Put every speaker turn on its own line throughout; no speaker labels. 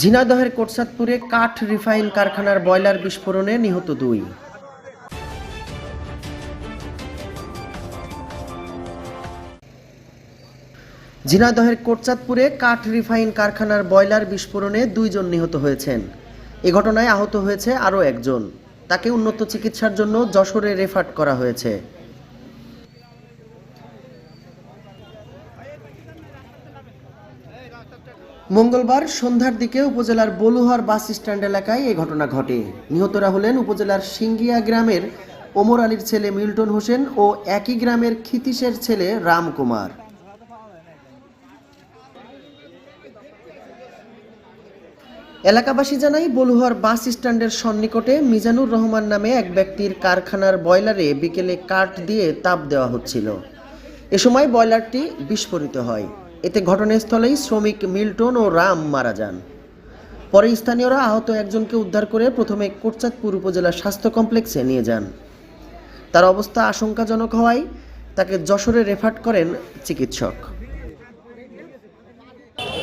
ঝিনাইদহের কোটসাদপুরে কাঠ রিফাইন কারখানার বয়লার বিস্ফোরণে নিহত দুই। ঝিনাদহের কোটচাঁদপুরে কাঠ রিফাইন কারখানার বয়লার বিস্ফোরণে দুইজন নিহত হয়েছেন। এ ঘটনায় আহত হয়েছে আরও একজন। তাকে উন্নত চিকিৎসার জন্য যশোরে রেফার করা হয়েছে। মঙ্গলবার সন্ধ্যার দিকে উপজেলার বলুহার বাস স্ট্যান্ড এলাকায় এই ঘটনা ঘটে। নিহতরা হলেন উপজেলার সিঙ্গিয়া গ্রামের ওমর আলীর ছেলে মিল্টন হোসেন ও একই গ্রামের খিতিশের ছেলে রামকুমার এলাকাবাসী জানাই বলুহার বাস স্ট্যান্ডের সন্নিকটে মিজানুর রহমান নামে এক ব্যক্তির কারখানার বয়লারে বিকেলে কাঠ দিয়ে তাপ দেওয়া হচ্ছিল। এ সময় বয়লারটি বিস্ফোরিত হয়। এতে ঘটনাস্থলেই শ্রমিক মিল্টন ও রাম মারা যান। পরে স্থানীয়রা আহত একজনকে উদ্ধার করে প্রথমে কোটচাঁদপুর উপজেলা স্বাস্থ্য কমপ্লেক্সে নিয়ে যান। তার অবস্থা আশঙ্কাজনক হওয়ায় তাকে যশোরে রেফার করেন চিকিৎসক।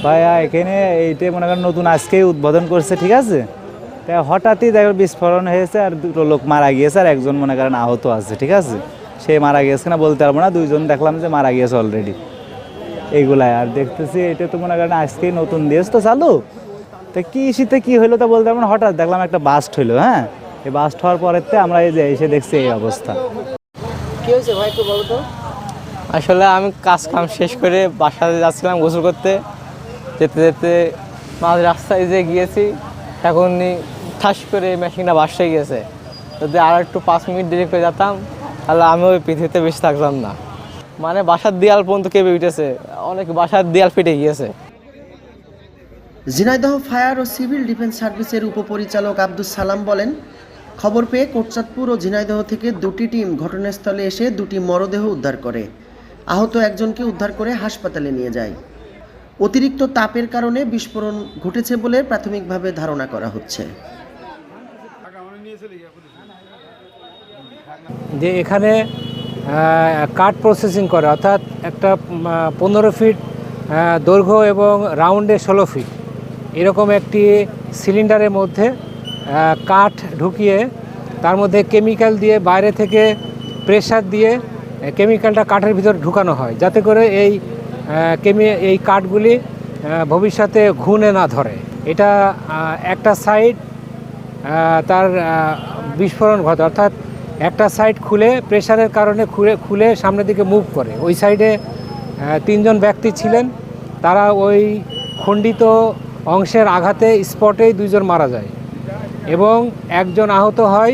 ভাইয়া, এখানে এইটা মনে করেন নতুন আজকেই উদ্বোধন করছে, ঠিক আছে? তা হঠাৎই দেখো বিস্ফোরণ হয়েছে আর দুটো লোক মারা গিয়েছে আর একজন মনে করেন আহত আছে, ঠিক আছে? সে মারা গিয়েছে না বলতে পারব না, দুইজন দেখলাম যে মারা গিয়েছে অলরেডি এইগুলাই আর দেখতেছি এটা তো মনে করেন আজকেই নতুন দিয়েছে তো চালু। তো কি শীতে কি হইল তা বলতে পারব হঠাৎ দেখলাম একটা বাস্ট হইল হ্যাঁ? এই বাস্ট হওয়ার পরেতে আমরা এই যে এসে দেখছি এই অবস্থা।
কি হয়েছে ভাই একটু বলো তো।
আসলে আমি কাজ কাম শেষ করে বাসাতে যাচ্ছিলাম গোসল করতে। যেতে যেতে মাঝ রাস্তায় যে গিয়েছি এখন ঠাস করে মেশিনটা বাসে গিয়েছে যদি আর একটু পাঁচ মিনিট দেরি করে যেতাম তাহলে আমি ওই পৃথিবীতে বেশি থাকলাম না। মানে বাসার দেয়াল পর্যন্ত কেঁপে উঠেছে। অনেক বাসার দেয়াল ফেটে গিয়েছে।
ঝিনাইদহ ফায়ার ও সিভিল ডিফেন্স সার্ভিসের উপপরিচালক আব্দুল সালাম বলেন খবর পেয়ে কোটচাঁদপুর ও ঝিনাইদহ থেকে দুটি টিম ঘটনাস্থলে এসে দুটি মরদেহ উদ্ধার করে। আহত একজনকে উদ্ধার করে হাসপাতালে নিয়ে যায়। অতিরিক্ত তাপের কারণে বিস্ফোরণ ঘটেছে বলে প্রাথমিকভাবে ধারণা করা হচ্ছে।
যে এখানে কাঠ প্রসেসিং করে, অর্থাৎ একটা পনেরো ফিট দৈর্ঘ্য এবং রাউন্ডে ষোলো ফিট এরকম একটি সিলিন্ডারের মধ্যে কাঠ ঢুকিয়ে, তার মধ্যে কেমিক্যাল দিয়ে বাইরে থেকে প্রেসার দিয়ে কেমিক্যালটা কাঠের ভিতর ঢুকানো হয়, যাতে করে এই কেমি এই কাঠগুলি ভবিষ্যতে ঘুণে না ধরে। এটা একটা সাইড তার বিস্ফোরণ ঘটে অর্থাৎ একটা সাইড খুলে প্রেশারের কারণে খুলে খুলে সামনের দিকে মুভ করে। ওই সাইডে তিনজন ব্যক্তি ছিলেন। তারা ওই খণ্ডিত অংশের আঘাতে স্পটেই দুইজন মারা যায়। এবং একজন আহত হয়